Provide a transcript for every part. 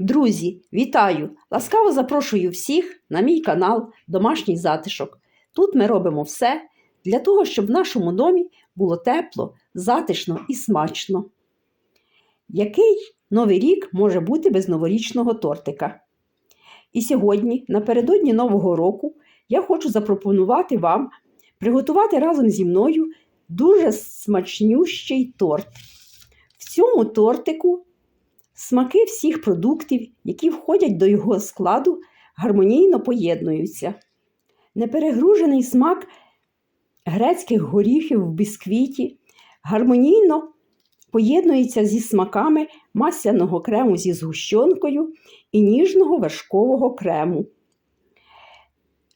Друзі, вітаю! Ласкаво запрошую всіх на мій канал Домашній затишок. Тут ми робимо все для того, щоб в нашому домі було тепло, затишно і смачно. Який новий рік може бути без новорічного тортика? І сьогодні, напередодні Нового року, я хочу запропонувати вам приготувати разом зі мною дуже смачнющий торт. В цьому тортику Смаки всіх продуктів, які входять до його складу, гармонійно поєднуються. Неперегружений смак грецьких горіхів в бісквіті гармонійно поєднується зі смаками масляного крему зі згущенкою і ніжного вершкового крему.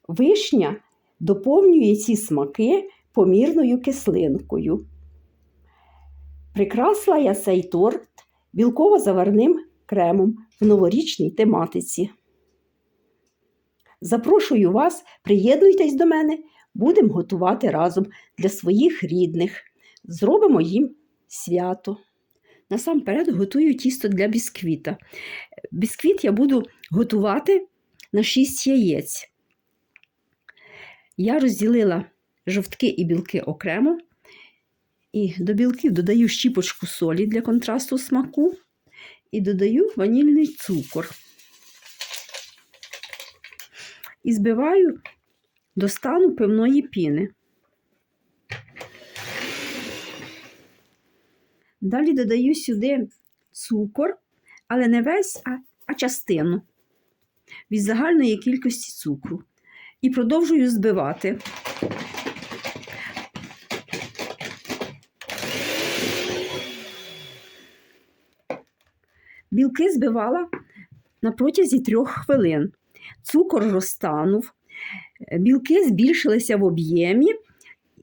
Вишня доповнює ці смаки помірною кислинкою. Прикрасила я цей торт білково-заварним кремом в новорічній тематиці. Запрошую вас, приєднуйтесь до мене, будемо готувати разом для своїх рідних. Зробимо їм свято. Насамперед готую тісто для бісквіта. Бісквіт я буду готувати на 6 яєць. Я розділила жовтки і білки окремо. І до білків додаю щіпочку солі для контрасту смаку і додаю ванільний цукор. І збиваю до стану пивної піни. Далі додаю сюди цукор, але не весь, а, а частину від загальної кількості цукру. І продовжую збивати. Білки збивала на протязі трьох хвилин. Цукор розтанув, білки збільшилися в об'ємі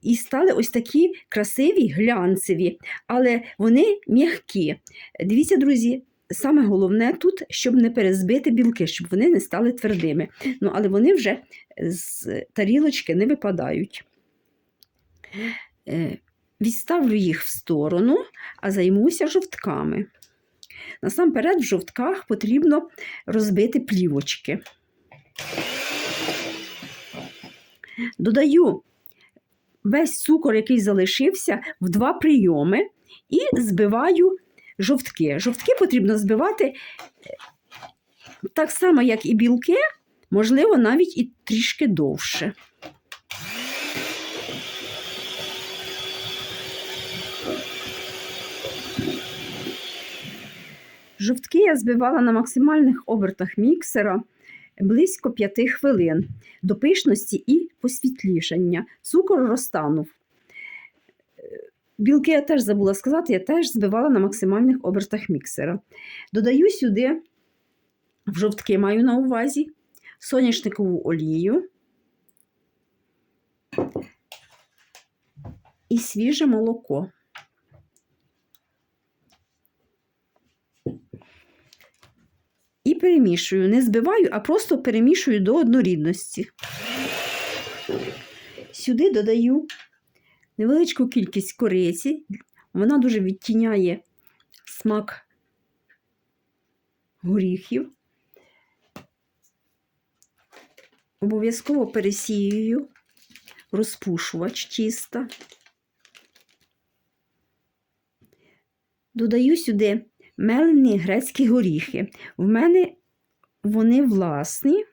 і стали ось такі красиві, глянцеві, але вони м'які. Дивіться, друзі, саме головне тут, щоб не перезбити білки, щоб вони не стали твердими. Ну, Але вони вже з тарілочки не випадають. Е, відставлю їх в сторону, а займуся жовтками. Насамперед, в жовтках потрібно розбити плівочки. Додаю весь цукор, який залишився, в два прийоми, і збиваю жовтки. Жовтки потрібно збивати так само, як і білки, можливо, навіть і трішки довше. Жовтки я збивала на максимальних обертах міксера близько 5 хвилин до пишності і посвітлішання. Цукор розтанув. Білки я теж забула сказати, я теж збивала на максимальних обертах міксера. Додаю сюди, в жовтки маю на увазі, соняшникову олію і свіже молоко. Перемішую. Не збиваю, а просто перемішую до однорідності. Сюди додаю невеличку кількість кориці, вона дуже відтіняє смак горіхів. Обов'язково пересіюю розпушувач тіста. Додаю сюди мелені грецькі горіхи. В мене вони власні.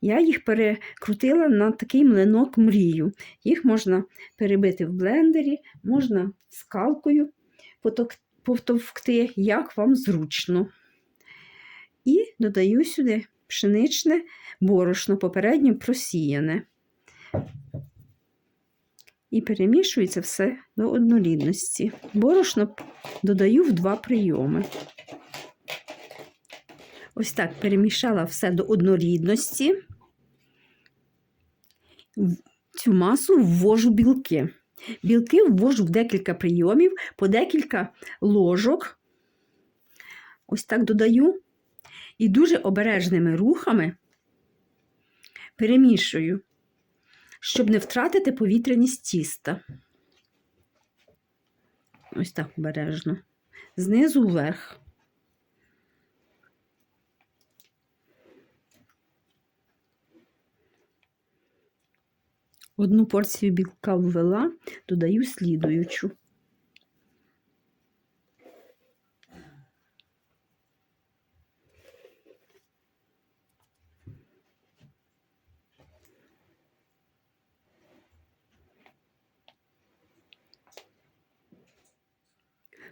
Я їх перекрутила на такий млинок мрію. Їх можна перебити в блендері, можна скалкою повтовкти, як вам зручно. І додаю сюди пшеничне борошно, попередньо просіяне. І перемішується все до однорідності. Борошно додаю в два прийоми. Ось так перемішала все до однорідності. В цю масу ввожу білки. Білки ввожу в декілька прийомів, по декілька ложок. Ось так додаю. І дуже обережними рухами перемішую щоб не втратити повітряність тіста. Ось так обережно. Знизу вверх. Одну порцію білка ввела, додаю слідуючу.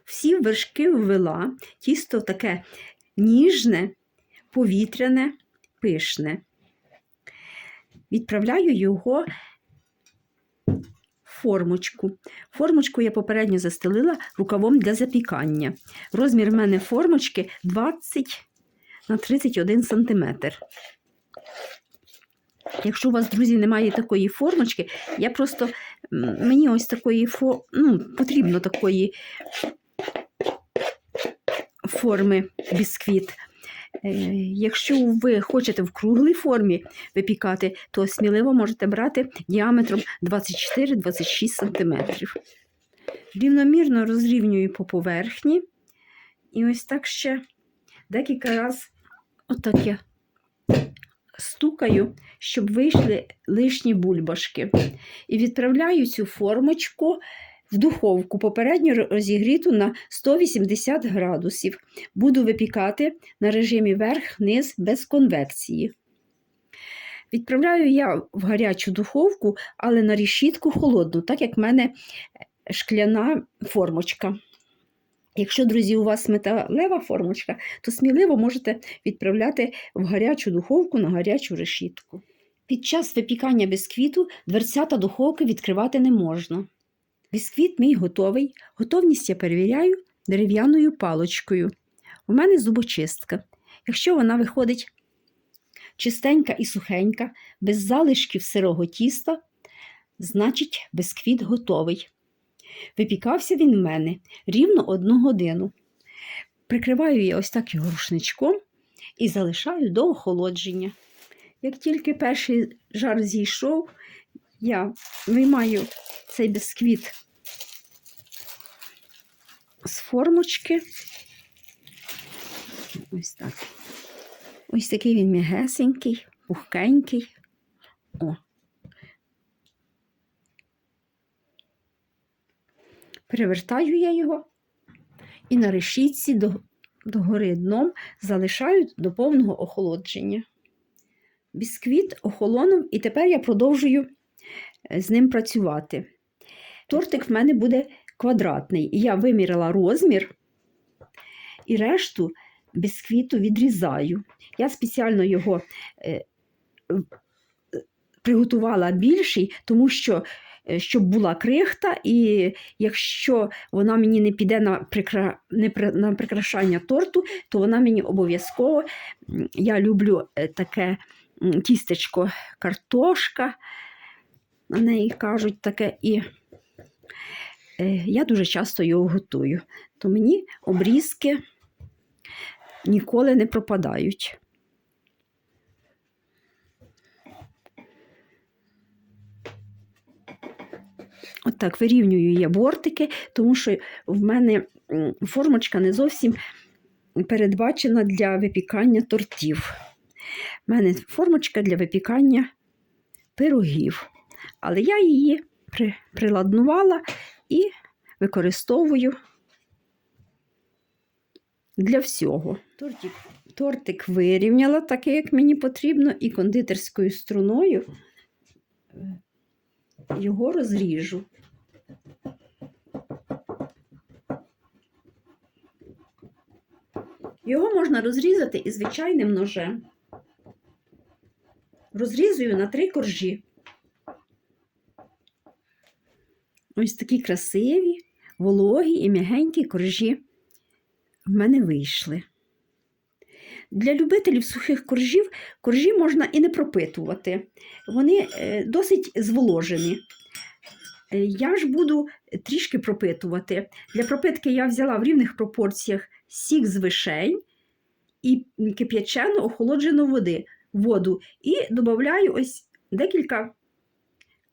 Всі вершки ввела, тісто таке ніжне, повітряне, пишне. Відправляю його в формочку. Формочку я попередньо застелила рукавом для запікання. Розмір в мене формочки 20 на 31 см. Якщо у вас, друзі, немає такої формочки, я просто мені ось такої ну, потрібно такої форми бісквіт. Е, Якщо ви хочете в круглій формі випікати, то сміливо можете брати діаметром 24-26 см. Рівномірно розрівнюю по поверхні. І ось так ще декілька разів отак я стукаю, щоб вийшли лишні бульбашки. І відправляю цю формочку в духовку, попередньо розігріту на 180 градусів. Буду випікати на режимі верх-низ без конвекції. Відправляю я в гарячу духовку, але на решітку холодну, так як в мене шкляна формочка. Якщо, друзі, у вас металева формочка, то сміливо можете відправляти в гарячу духовку на гарячу решітку. Під час випікання бісквіту дверцята духовки відкривати не можна. Бісквіт мій готовий. Готовність я перевіряю дерев'яною палочкою. У мене зубочистка. Якщо вона виходить чистенька і сухенька, без залишків сирого тіста, значить бісквіт готовий. Випікався він в мене рівно одну годину. Прикриваю я ось так його рушничком і залишаю до охолодження. Як тільки перший жар зійшов, я виймаю цей бісквіт з формочки. Ось так. Ось такий він м'ягесенький, пухкенький. О. Перевертаю я його і на решітці до, догори дном залишаю до повного охолодження. Бісквіт охолонув, і тепер я продовжую з ним працювати. Тортик в мене буде квадратний, я виміряла розмір і решту бісквіту відрізаю. Я спеціально його е, приготувала більший, тому що е, щоб була крихта, і якщо вона мені не піде на прикра... не при... на прикрашання торту, то вона мені обов'язково, я люблю е, таке тістечко картошка, на неї кажуть таке, і е, я дуже часто його готую. То мені обрізки ніколи не пропадають. От так вирівнюю я бортики, тому що в мене формочка не зовсім передбачена для випікання тортів. У мене формочка для випікання пирогів. Але я її при, приладнувала і використовую для всього. Тортик, тортик вирівняла таке, як мені потрібно, і кондитерською струною е, його розріжу. Його можна розрізати і звичайним ножем. Розрізую на три коржі. Ось такі красиві, вологі і м'ягенькі коржі в мене вийшли. Для любителів сухих коржів коржі можна і не пропитувати. Вони е, досить зволожені. Е, Я ж буду трішки пропитувати. Для пропитки я взяла в рівних пропорціях сік з вишень і кип'ячену охолоджену води, воду. І додаю ось декілька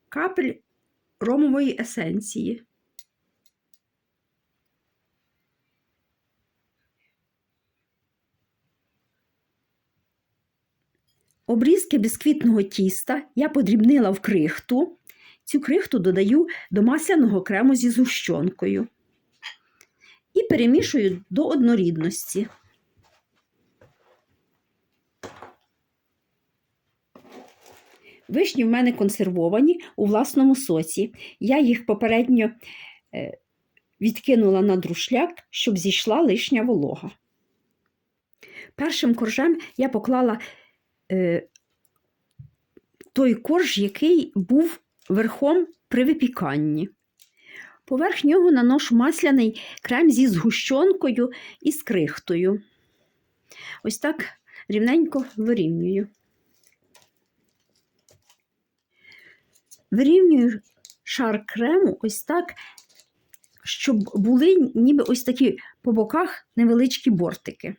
капель ромової есенції. Обрізки бісквітного тіста я подрібнила в крихту цю крихту додаю до масляного крему зі згущенкою і перемішую до однорідності. Вишні в мене консервовані у власному соці. Я їх попередньо е, відкинула на друшляк, щоб зійшла лишня волога. Першим коржем я поклала е, той корж, який був верхом при випіканні. Поверх нього наношу масляний крем зі згущенкою і з крихтою. Ось так рівненько вирівнюю. Вирівнюю шар крему ось так, щоб були ніби ось такі по боках невеличкі бортики.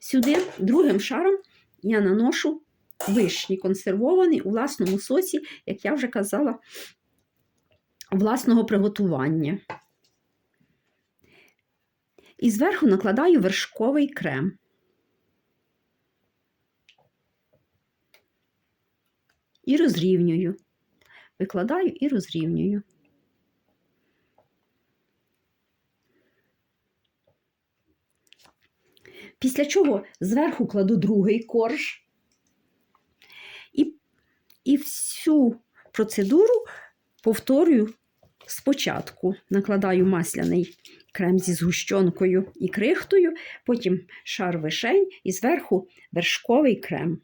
Сюди другим шаром я наношу вишні, консервовані у власному соці, як я вже казала, власного приготування. І зверху накладаю вершковий крем. І розрівнюю. Викладаю і розрівнюю. Після чого зверху кладу другий корж і, і всю процедуру повторюю спочатку. Накладаю масляний крем зі згущенкою і крихтою, потім шар вишень і зверху вершковий крем.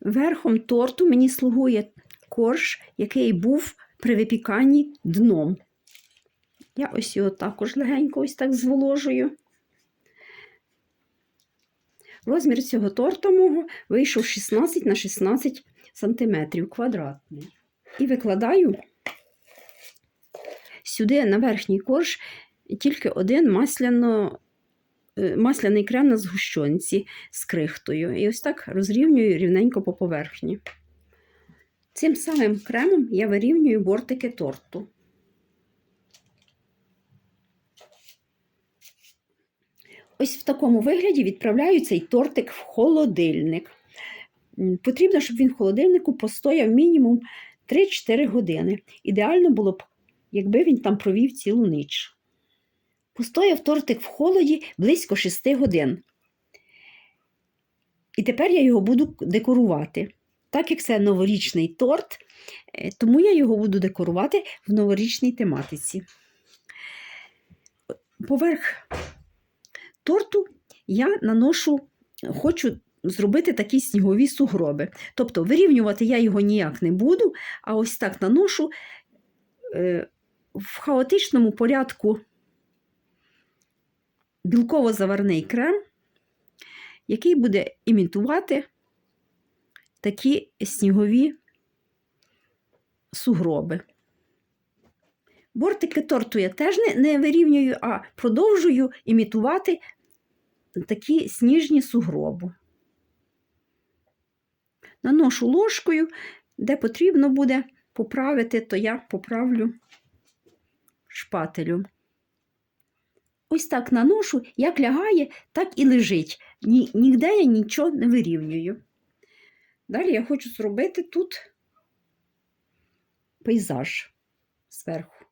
Верхом торту мені слугує корж, який був при випіканні дном. Я ось його також легенько ось так зволожую. Розмір цього торта мого вийшов 16 на 16 см квадратний. І викладаю сюди на верхній корж тільки один масляно, масляний крем на згущенці з крихтою. І ось так розрівнюю рівненько по поверхні. Цим самим кремом я вирівнюю бортики торту. Ось в такому вигляді відправляю цей тортик в холодильник. Потрібно, щоб він в холодильнику постояв мінімум 3-4 години. Ідеально було б, якби він там провів цілу ніч. Постояв тортик в холоді близько 6 годин. І тепер я його буду декорувати. Так як це новорічний торт, е, тому я його буду декорувати в новорічній тематиці. Поверх торту я наношу, хочу зробити такі снігові сугроби. Тобто вирівнювати я його ніяк не буду, а ось так наношу е, в хаотичному порядку білково-заварний крем, який буде імітувати такі снігові сугроби. Бортики торту я теж не, вирівнюю, а продовжую імітувати такі сніжні сугроби. Наношу ложкою, де потрібно буде поправити, то я поправлю шпателю. Ось так наношу, як лягає, так і лежить. Ні, Нігде я нічого не вирівнюю. Далі я хочу зробити тут пейзаж зверху.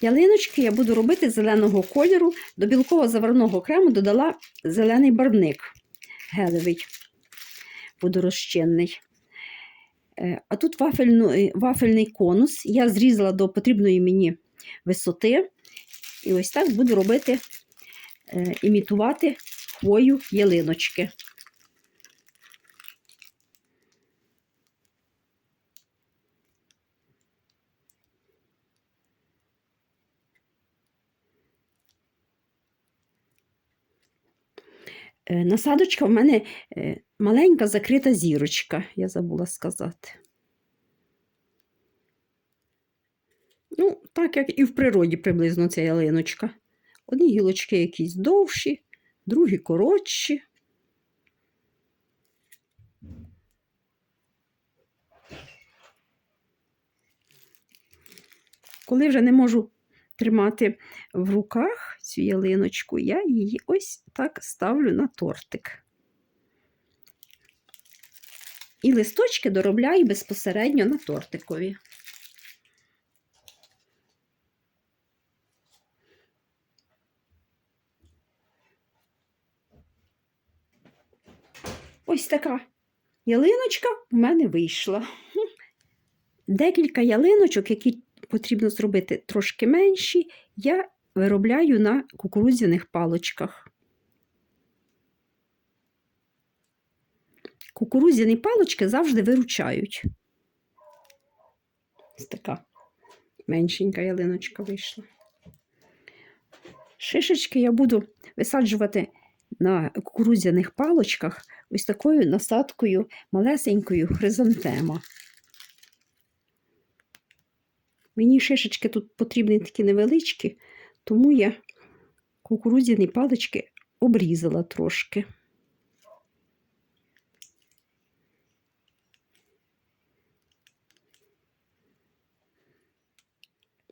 Ялиночки я буду робити зеленого кольору. До білково-заварного крему додала зелений барвник гелевий, водорозчинний. Е, А тут вафельний конус. Я зрізала до потрібної мені висоти. І ось так буду робити, е, імітувати хвою ялиночки. Е, Насадочка в мене е, маленька закрита зірочка, я забула сказати. Ну, так як і в природі приблизно ця ялиночка. Одні гілочки якісь довші, другі коротші. Коли вже не можу тримати в руках цю ялиночку, я її ось так ставлю на тортик. І листочки доробляю безпосередньо на тортикові. Ось така ялиночка в мене вийшла. Декілька ялиночок, які потрібно зробити трошки менші, я виробляю на кукурудзяних палочках. Кукурудзяні палочки завжди виручають. Ось така меншенька ялиночка вийшла. Шишечки я буду висаджувати на кукурудзяних палочках ось такою насадкою малесенькою хризантема. Мені шишечки тут потрібні такі невеличкі, тому я кукурудзяні палички обрізала трошки.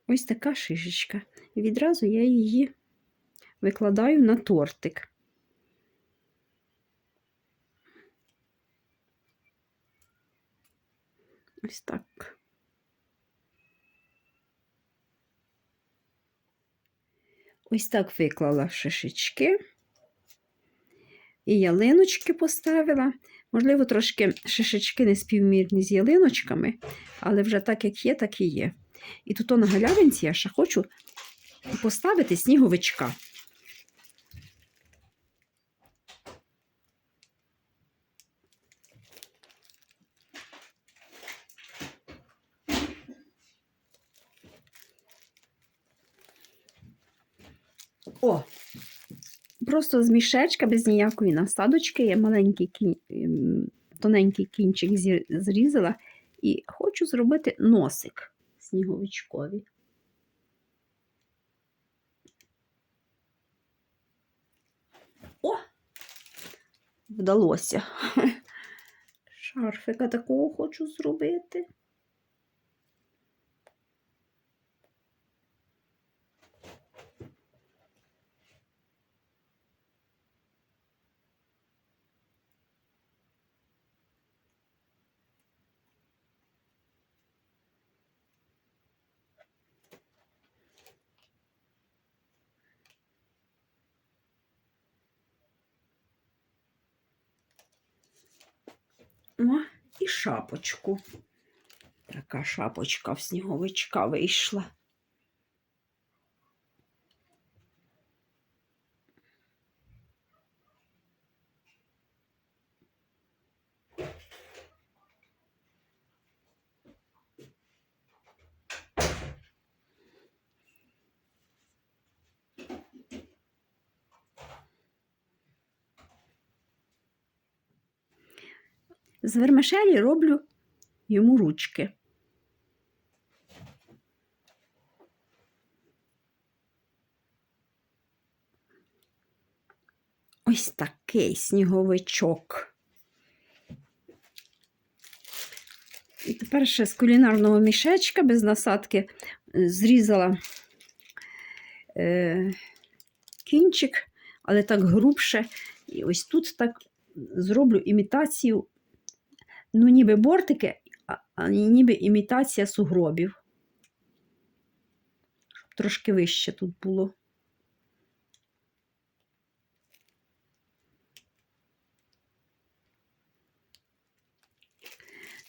Ось така шишечка. І відразу я її викладаю на тортик. Ось так. Ось так виклала шишечки. І ялиночки поставила. Можливо, трошки шишечки не співмірні з ялиночками, але вже так, як є, так і є. І тут на галявинці я ще хочу поставити сніговичка. О! Просто з мішечка без ніякої насадочки. Я маленький кінь, ем, тоненький кінчик зрізала і хочу зробити носик сніговичкові. О! Вдалося. Шарфика такого хочу зробити. О, і шапочку. Така шапочка в сніговичка вийшла. З вермишелі роблю йому ручки. Ось такий сніговичок. І тепер ще з кулінарного мішечка без насадки е, зрізала е, кінчик, але так грубше. І ось тут так зроблю імітацію ну, ніби бортики, а, ніби імітація сугробів. Щоб трошки вище тут було.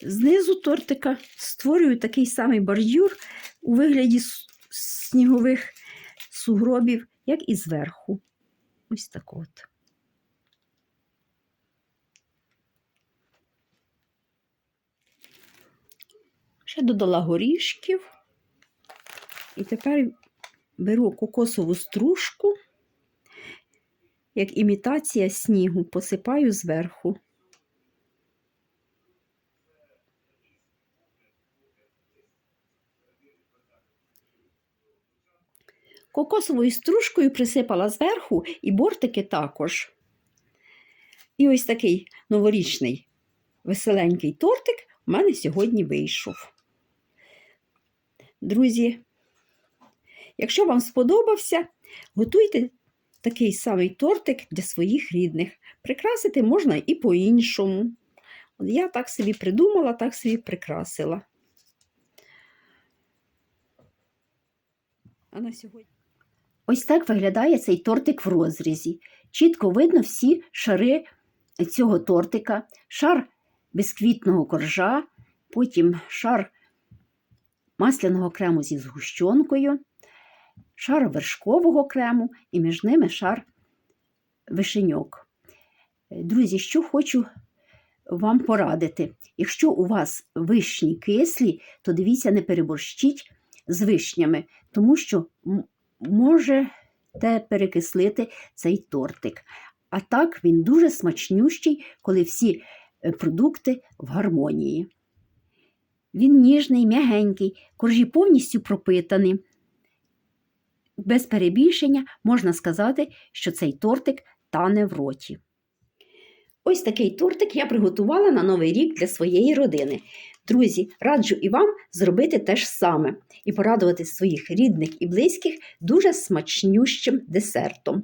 Знизу тортика створюю такий самий бордюр у вигляді снігових сугробів, як і зверху. Ось так от. Додала горішків. І тепер беру кокосову стружку, як імітація снігу, посипаю зверху. Кокосовою стружкою присипала зверху і бортики також. І ось такий новорічний веселенький тортик у мене сьогодні вийшов. Друзі, якщо вам сподобався, готуйте такий самий тортик для своїх рідних. Прикрасити можна і по-іншому. Я так собі придумала, так собі прикрасила. А на сьогодні. Ось так виглядає цей тортик в розрізі. Чітко видно всі шари цього тортика, шар бісквітного коржа, потім шар масляного крему зі згущенкою, шар вершкового крему і між ними шар вишеньок. Друзі, що хочу вам порадити. Якщо у вас вишні кислі, то дивіться, не переборщіть з вишнями, тому що можете перекислити цей тортик. А так він дуже смачнющий, коли всі е, продукти в гармонії. Він ніжний, м'ягенький, коржі повністю пропитані. Без перебільшення можна сказати, що цей тортик тане в роті. Ось такий тортик я приготувала на Новий рік для своєї родини. Друзі, раджу і вам зробити те ж саме і порадувати своїх рідних і близьких дуже смачнющим десертом.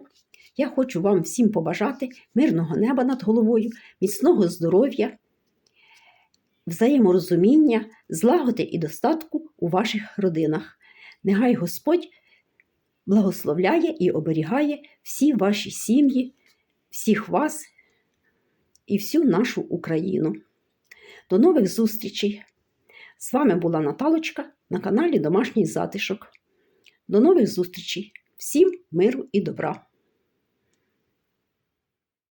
я хочу вам всім побажати мирного неба над головою, міцного здоров'я, взаєморозуміння, злагоди і достатку у ваших родинах. Нехай Господь благословляє і оберігає всі ваші сім'ї, всіх вас і всю нашу Україну. До нових зустрічей! З вами була Наталочка на каналі Домашній Затишок. До нових зустрічей! Всім миру і добра!